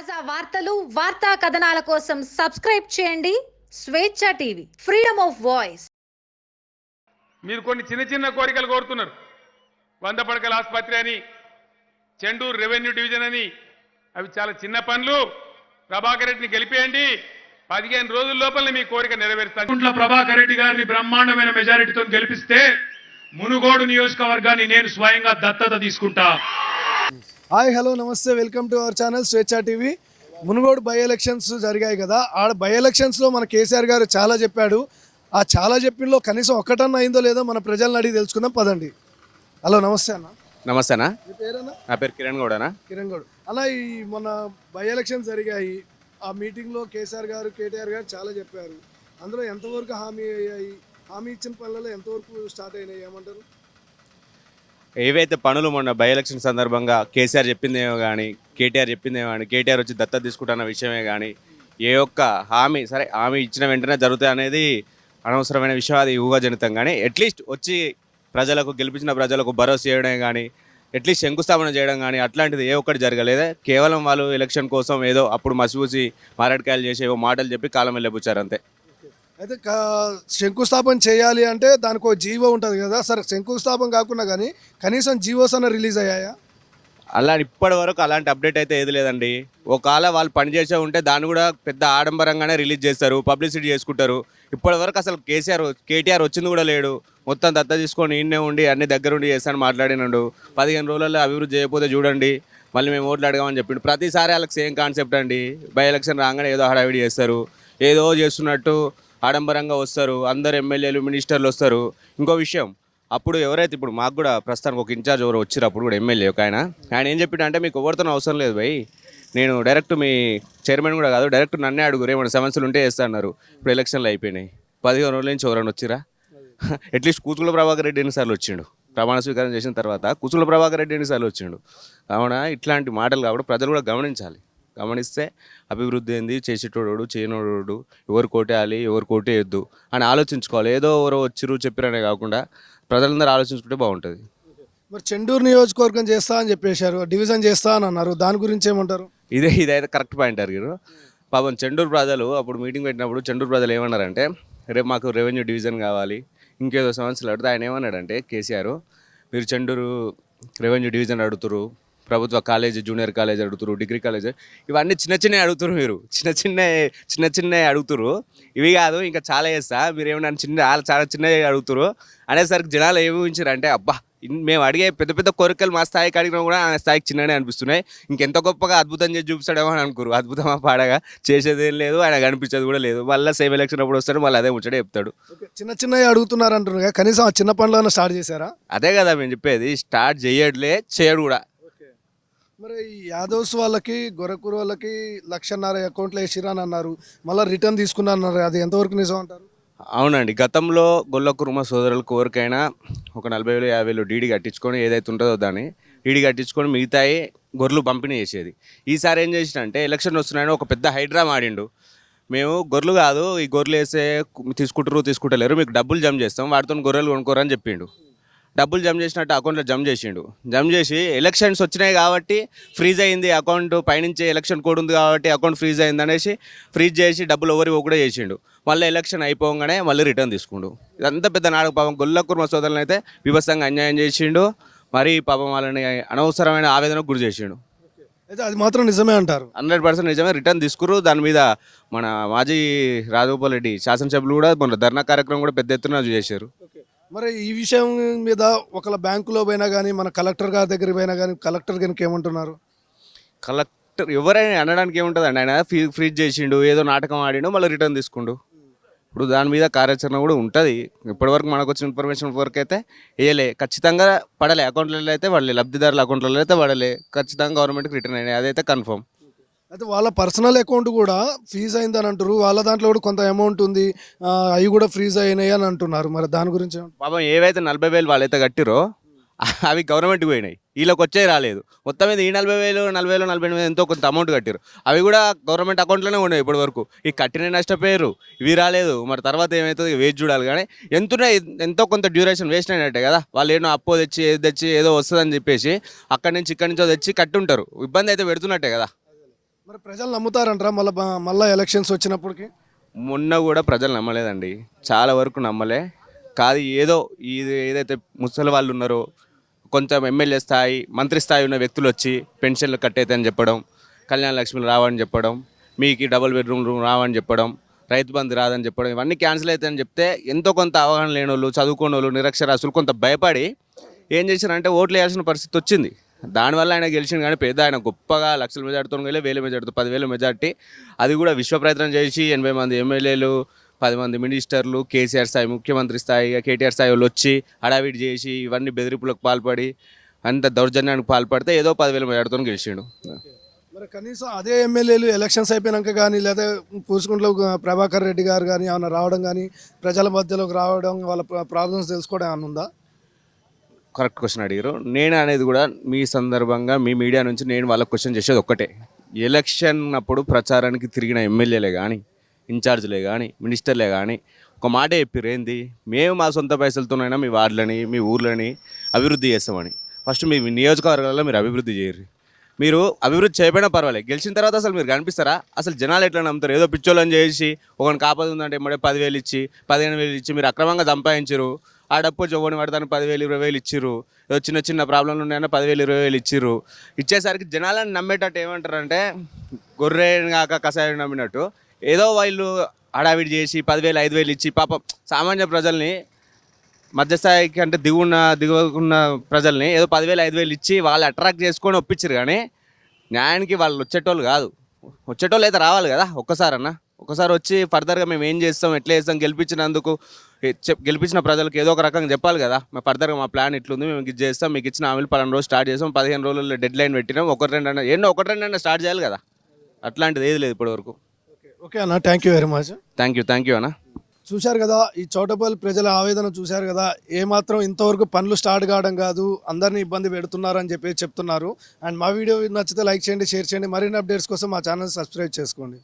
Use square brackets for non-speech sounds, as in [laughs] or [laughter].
తాజా వార్తలు వార్తా కథనాల కోసం సబ్స్క్రైబ్ చేయండి. స్వేచ్ఛ టీవీ ఫ్రీడమ్ ఆఫ్ వాయిస్. మీరు కొన్ని చిన్న చిన్న కోరికలు కోరుతున్నారు. వంద పడకల ఆసుపత్రి అని చెండూరు రెవెన్యూ డివిజన్ అని. అవి చాలా చిన్న పనులు. ప్రభాకర్ రెడ్డిని గెలిపేయండి. పదిహేను రోజుల లోపల మీ కోరిక నెరవేరుస్తాను. కుంట్ల ప్రభాకర్ రెడ్డి గారిని బ్రహ్మాండమైన మెజారిటీతో గెలిపిస్తే మునుగోడు నియోజకవర్గాన్ని నేను స్వయంగా దత్తత తీసుకుంటా. హాయ్ హలో నమస్తే welcome to our channel Swecha TV Munugode by elections జరిగాయి కదా. ఆ బై ఎలక్షన్స్లో మన కేసీఆర్ గారు చాలా చెప్పాడు. ఆ చాలా చెప్పినలో కనీసం ఒక్కటన్నా అయిందో లేదో మన ప్రజలను అడిగి తెలుసుకుందాం పదండి. హలో నమస్తే అన్న. నమస్తేనా మీ పేరేనా నా పేరు కిరణ్ గౌడనా కిరణ్ గౌడ్. అలా ఈ మన బై ఎలక్షన్స్ జరిగాయి. ఆ మీటింగ్లో కేసీఆర్ గారు కేటీఆర్ గారు చాలా చెప్పారు. అందులో ఎంతవరకు హామీ అయ్యాయి? హామీ ఇచ్చిన పనులలో ఎంతవరకు స్టార్ట్ అయినాయి? ఏమంటారు? ఏవైతే పనులు మొన్న బై ఎలక్షన్ సందర్భంగా కేసీఆర్ చెప్పిందేమో కానీ కేటీఆర్ చెప్పిందేమో కానీ కేటీఆర్ వచ్చి దత్తత తీసుకుంటున్న విషయమే కానీ ఏ ఒక్క హామీ సరే హామీ ఇచ్చిన వెంటనే జరుగుతాయి అనేది అనవసరమైన విషయం అది ఊహాజనితం. కానీ అట్లీస్ట్ వచ్చి ప్రజలకు గెలిపించిన ప్రజలకు భరోసా చేయడం కానీ అట్లీస్ట్ శంకుస్థాపన చేయడం కానీ అట్లాంటిది ఏ ఒక్కటి జరగలేదు. కేవలం వాళ్ళు ఎలక్షన్ కోసం ఏదో అప్పుడు మసిపూసి మారడికాయలు చేసి ఏవో మాటలు చెప్పి కాలం వెళ్ళబుచ్చారు అంతే. అయితే శంకుస్థాపన చేయాలి అంటే దానికి ఒక జీవో ఉంటుంది కదా. సరే శంకుస్థాపన కాకుండా కానీ కనీసం జీవోస్ అన్న రిలీజ్ అయ్యాయా? అలా ఇప్పటి వరకు అలాంటి అప్డేట్ అయితే ఏది లేదండి. ఒకవేళ వాళ్ళు పని చేసే ఉంటే దాన్ని కూడా పెద్ద ఆడంబరంగానే రిలీజ్ చేస్తారు పబ్లిసిటీ చేసుకుంటారు. ఇప్పటి వరకు అసలు కేసీఆర్ కేటీఆర్ వచ్చింది కూడా లేడు. మొత్తం దత్త తీసుకొని ఈయనే ఉండి అన్ని దగ్గరుండి చేస్తాను మాట్లాడినాడు. పదిహేను రోజుల్లో అభివృద్ధి చేయకపోతే చూడండి మళ్ళీ మేము ఓట్లు అడగామని చెప్పిండు. ప్రతిసారి వాళ్ళకి సేమ్ కాన్సెప్ట్ అండి. బై ఎలక్షన్ రాగానే ఏదో హడావిడి చేస్తారు. ఏదో చేస్తున్నట్టు ఆడంబరంగా వస్తారు అందరు ఎమ్మెల్యేలు మినిస్టర్లు వస్తారు. ఇంకో విషయం అప్పుడు ఎవరైతే ఇప్పుడు మాకు కూడా ప్రస్తుతానికి ఒక ఇన్ఛార్జ్ ఎవరు వచ్చారు అప్పుడు కూడా ఎమ్మెల్యే ఒక ఆయన. ఆయన ఏం చెప్పిండు అంటే మీకు ఎవరితో అవసరం లేదు భయ్. నేను డైరెక్ట్ మీ చైర్మన్ కూడా కాదు డైరెక్ట్ నన్నే అడుగురు ఏమైనా సమస్యలు ఉంటే వేస్తా అన్నారు. ఇప్పుడు ఎలక్షన్లు అయిపోయినాయి. పదిహేను రోజుల నుంచి ఎవరైనా వచ్చిరా [laughs] అట్లీస్ట్ కూతుల ప్రభాకర్ రెడ్డి ఎన్నిసార్లు వచ్చిండు? ప్రమాణ స్వీకారం చేసిన తర్వాత కూతుల ప్రభాకర్ రెడ్డి ఎన్నిసార్లు వచ్చిండు? కావున ఇట్లాంటి మాటలు కాబట్టి ప్రజలు కూడా గమనించాలి. గమనిస్తే అభివృద్ధి ఏంది చేసేటోడు చేయనోడు ఎవరు కోటేయాలి ఎవరు కోటేయొద్దు అని ఆలోచించుకోవాలి. ఏదో ఎవరో వచ్చిరు చెప్పిరనే కాకుండా ప్రజలందరూ ఆలోచించుకుంటే బాగుంటుంది. మరి చెండూరు నియోజకవర్గం చేస్తా అని చెప్పేశారు డివిజన్ చేస్తా అని అన్నారు దాని గురించి ఏమంటారు? ఇదే ఇదైతే కరెక్ట్ పాయింట్ అడిగారు పాపం చెండూరు ప్రజలు అప్పుడు మీటింగ్ పెట్టినప్పుడు చెండూరు ప్రజలు ఏమన్నారంటే రేపు మాకు రెవెన్యూ డివిజన్ కావాలి ఇంకేదో సమస్యలు అడిగితే. ఆయన ఏమన్నాడంటే కేసీఆర్ మీరు చెండూరు రెవెన్యూ డివిజన్ అడుగుతారు ప్రభుత్వ కాలేజ్ జూనియర్ కాలేజ్ అడుగుతారు డిగ్రీ కాలేజ్. ఇవన్నీ చిన్న చిన్న అడుగుతారు మీరు. చిన్న చిన్న చిన్న చిన్న అడుగుతారు ఇవి కాదు ఇంకా చాలా చేస్తా. మీరు ఏమన్నా చిన్న చాలా చాలా చిన్నవి అడుగుతారు అనేసరికి జనాలు ఏమి ఊహించారు అంటే అబ్బా మేము అడిగే పెద్ద పెద్ద కోరికలు మా స్థాయికి అడిగినా కూడా ఆ స్థాయికి చిన్ననే అనిపిస్తున్నాయి. ఇంకెంత గొప్పగా అద్భుతం చేసి చూపిస్తాడేమో అని అనుకోరు. అద్భుతమా పాడగా చేసేది ఏం లేదు ఆయన కనిపించేది కూడా లేదు. మళ్ళీ సేమ్ ఎలక్షన్ అప్పుడు వస్తాడు మళ్ళీ అదే ముచ్చడే చెప్తాడు. చిన్న చిన్నవి అడుగుతున్నారు అంటున్నారు కనీసం ఆ చిన్న పనులను స్టార్ట్ చేశారా? అదే కదా మేము చెప్పేది స్టార్ట్ చేయట్లే చేయడు కూడా. మరి యాదవ్స్ వాళ్ళకి గొరకూరు వాళ్ళకి లక్షన్నర అకౌంట్లో వేసిరా అని అన్నారు. మళ్ళీ రిటర్న్ తీసుకున్నా అన్నారు అది ఎంతవరకు నిజం అంటారు? అవునండి గతంలో గొల్ల కుర్మ సోదరులకు ఎవరికైనా ఒక నలభై వేలు యాభై వేలు డీడీ కట్టించుకొని ఏదైతే ఉంటుందో దాన్ని డీడీ కట్టించుకొని మిగతాయి గొర్రెలు పంపిణీ చేసేది. ఈసారి ఏం చేసినంటే ఎలక్షన్ వస్తున్నాయని ఒక పెద్ద హైడ్రా ఆడిండు మేము గొర్రెలు కాదు ఈ గొర్రెలు వేసే తీసుకుంటారు తీసుకుంటలేరు మీకు డబ్బులు జమ చేస్తాం వాటితో గొర్రెలు కొనుక్కోరని చెప్పిండు. డబ్బులు జమ చేసినట్టు అకౌంట్లో జమ చేసిండు. జమ చేసి ఎలక్షన్స్ వచ్చినాయి కాబట్టి ఫ్రీజ్ అయింది అకౌంట్ పైనుంచి ఎలక్షన్ కోడ్ ఉంది కాబట్టి అకౌంట్ ఫ్రీజ్ అయింది అనేసి ఫ్రీజ్ చేసి డబ్బులు ఎవరి కూడా చేసిండు. మళ్ళీ ఎలక్షన్ అయిపోగానే మళ్ళీ రిటర్న్ తీసుకుండు. ఇదంతా పెద్ద నాటక. పాపం గొల్లకుర్మ సోదరులను అయితే విభత్సంగా అన్యాయం చేసిండు. మరి పాపం వాళ్ళని అనవసరమైన ఆవేదనకు గురి చేసిండు. అయితే అది మాత్రం నిజమే అంటారు. హండ్రెడ్ పర్సెంట్ నిజమే. రిటర్న్ తీసుకురు. దాని మీద మన మాజీ రాజగోపాల్ రెడ్డి శాసనసభ్యులు కూడా మొన్న ధర్నా కార్యక్రమం కూడా పెద్ద ఎత్తున చేశారు. మరి ఈ విషయం మీద ఒకళ్ళ బ్యాంకులో పోయినా కానీ మన కలెక్టర్ గారి దగ్గర పోయినా కానీ కలెక్టర్ కనుక ఏమంటున్నారు? కలెక్టర్ ఎవరైనా అనడానికి ఏముంటుందండి? ఆయన ఫ్రీ ఫ్రీజ్ చేసిండు ఏదో నాటకం ఆడిండు మళ్ళీ రిటర్న్ తీసుకుండు. ఇప్పుడు దాని మీద కార్యాచరణ కూడా ఉంటుంది. ఇప్పటివరకు మనకు వచ్చిన ఇన్ఫర్మేషన్ వరకు అయితే వేయలే. ఖచ్చితంగా పడలే. అకౌంట్లలో అయితే పడలే. లబ్ధిదారుల అకౌంట్లలో అయితే పడలే. ఖచ్చితంగా గవర్నమెంట్కి రిటర్న్ అయినాయి. అదైతే కన్ఫర్మ్. అయితే వాళ్ళ పర్సనల్ అకౌంట్ కూడా ఫ్రీజ్ అయిందని అంటారు. వాళ్ళ దాంట్లో కూడా కొంత అమౌంట్ ఉంది. అవి కూడా ఫ్రీజ్ అయినాయి అని అంటున్నారు. మరి దాని గురించి పాపం ఏవైతే నలభై వేలు వాళ్ళైతే కట్టిరో అవి గవర్నమెంట్కి పోయినాయి. వీళ్ళకి వచ్చే రాలేదు. మొత్తం మీద ఈ నలభై వేలు నలభై వేలు నలభై ఎనిమిది ఎంతో కొంత అమౌంట్ కట్టారు అవి కూడా గవర్నమెంట్ అకౌంట్లోనే ఉన్నాయి ఇప్పటి వరకు ఈ కట్టిన నష్టపోయారు ఇవి రాలేదు. మరి తర్వాత ఏమవుతుంది వేచి చూడాలి. కానీ ఎంతనే ఎంతో కొంత డ్యూరేషన్ వేస్ట్ అయినట్టే కదా. వాళ్ళు ఏదో అప్పో తెచ్చి ఏది తెచ్చి ఏదో వస్తుందని చెప్పేసి అక్కడి నుంచి ఇక్కడి నుంచో తెచ్చి కట్టుంటారు. ఇబ్బంది అయితే పెడుతున్నట్టే కదా. మరి ప్రజలు నమ్ముతారంటారా మళ్ళీ మళ్ళీ ఎలక్షన్స్ వచ్చినప్పటికి? మొన్న కూడా ప్రజలు నమ్మలేదండి. చాలా వరకు నమ్మలే. కాదు ఏదో ఇది ఏదైతే ముసలి వాళ్ళు ఉన్నారో కొంచెం ఎమ్మెల్యే స్థాయి మంత్రి స్థాయి ఉన్న వ్యక్తులు వచ్చి పెన్షన్లు కట్టేతని చెప్పడం కళ్యాణ లక్ష్మిలు రావని చెప్పడం మీకు డబుల్ బెడ్రూమ్ రూమ్ రావని చెప్పడం రైతు బంధు రాదని చెప్పడం ఇవన్నీ క్యాన్సిల్ అవుతాయని చెప్తే ఎంతో కొంత అవగాహన లేని వాళ్ళు చదువుకున్న వాళ్ళు నిరక్షరాస్యులు కొంత భయపడి ఏం చేశారంటే ఓట్లు వేయాల్సిన పరిస్థితి వచ్చింది. దానివల్ల ఆయన గెలిచింది కానీ పెద్ద ఆయన గొప్పగా లక్షల మెజార్టీతో వెళ్ళి వేల మెజార్టీ పదివేల మెజార్టీ. అది కూడా విశ్వ ప్రయత్నం చేసి ఎనభై మంది ఎమ్మెల్యేలు పది మంది మినిస్టర్లు కేసీఆర్ స్థాయి ముఖ్యమంత్రి స్థాయి కేటీఆర్ స్థాయి వాళ్ళు వచ్చి హడావిడి చేసి ఇవన్నీ బెదిరింపులకు పాల్పడి అంత దౌర్జన్యానికి పాల్పడితే ఏదో పదివేల మెజార్టీతో గెలిచిండు. మరి కనీసం అదే ఎమ్మెల్యేలు ఎలక్షన్స్ అయిపోయినాక కానీ లేదా పూసుకుంట్లో ప్రభాకర్ రెడ్డి గారు కానీ ఏమైనా రావడం కానీ ప్రజల మధ్యలోకి రావడం వాళ్ళ ప్రాబ్లమ్స్ తెలుసుకోవడం ఏమైనా ఉందా? కరెక్ట్ క్వశ్చన్ అడిగారు. నేను అనేది కూడా మీ సందర్భంగా మీ మీడియా నుంచి నేను వాళ్ళకి క్వశ్చన్ చేసేది ఒక్కటే. ఎలక్షన్ అప్పుడు ప్రచారానికి తిరిగిన ఎమ్మెల్యేలే కానీ ఇన్ఛార్జ్లే కానీ మినిస్టర్లే కానీ ఒక మాట చెప్పారు ఏంది మేము మా సొంత పైసలతోనైనా మీ వార్డులని మీ ఊర్లని అభివృద్ధి చేస్తామని. ఫస్ట్ మీ నియోజకవర్గాల్లో మీరు అభివృద్ధి చేయరు మీరు అభివృద్ధి చేయకపోయినా పర్వాలేదు. గెలిచిన తర్వాత అసలు మీరు కనిపిస్తారా? అసలు జనాలు ఎట్లా నమ్ముతారు? ఏదో పిచ్చోళ్ళని చేసి ఒకని కాపాదు ఉందంటే ఇమ్మడే పదివేలు ఇచ్చి పదిహేను వేలు ఇచ్చి మీరు అక్రమంగా సంపాదించరు ఆ డప్పు జవ్వని పడతాను పదివేలు ఇరవై వేలు ఇచ్చిర్రు. ఏదో చిన్న చిన్న ప్రాబ్లంలు ఉన్నాయన్నా పదివేలు ఇరవై వేలు ఇచ్చిర్రు. ఇచ్చేసరికి జనాలను నమ్మేటట్టు ఏమంటారంటే గొర్రె కాక కషాయం నమ్మినట్టు ఏదో వాళ్ళు హడావిడి చేసి పదివేలు ఐదు వేలు ఇచ్చి పాపం సామాన్య ప్రజల్ని మధ్యస్థాయికి అంటే దిగున్న దిగున్న ప్రజల్ని ఏదో పదివేలు ఐదు వేలు ఇచ్చి వాళ్ళు అట్రాక్ట్ చేసుకొని ఒప్పించారు కానీ న్యాయానికి వాళ్ళు వచ్చేటోళ్ళు కాదు. వచ్చేటోళ్ళు అయితే రావాలి కదా ఒక్కసారన్నా. ఒకసారి వచ్చి ఫర్దర్గా మేము ఏం చేస్తాం ఎట్లా చేస్తాం గెలిపించినందుకు గెలిపించిన ప్రజలకు ఏదో ఒక రకంగా చెప్పాలి కదా. మేము ఫర్దర్గా మా ప్లాన్ ఇట్లుంది మేము ఇది చేస్తాం మీకు ఇచ్చిన హామీలు పలానా రోజు స్టార్ట్ చేస్తాం పదిహేను రోజుల్లో డెడ్ లైన్ పెట్టినాం ఒకటి రెండు అన్న ఎన్నో ఒకటి రెండు అన్న స్టార్ట్ చేయాలి కదా. అట్లాంటిది ఏది లేదు ఇప్పటివరకు. ఓకే అన్న thank you very much thank you thank you అన్న. చూశారు కదా ఈ చోటపల్లి ప్రజల ఆవేదన చూశారు కదా ఏమాత్రం ఇంతవరకు పనులు స్టార్ట్ కావడం కాదు అందరినీ ఇబ్బంది పెడుతున్నారు అని చెప్పి చెప్తున్నారు. అండ్ మా వీడియో నచ్చితే లైక్ చేయండి షేర్ చేయండి మరిన్ని అప్డేట్స్ కోసం మా ఛానల్ సబ్స్క్రైబ్ చేసుకోండి.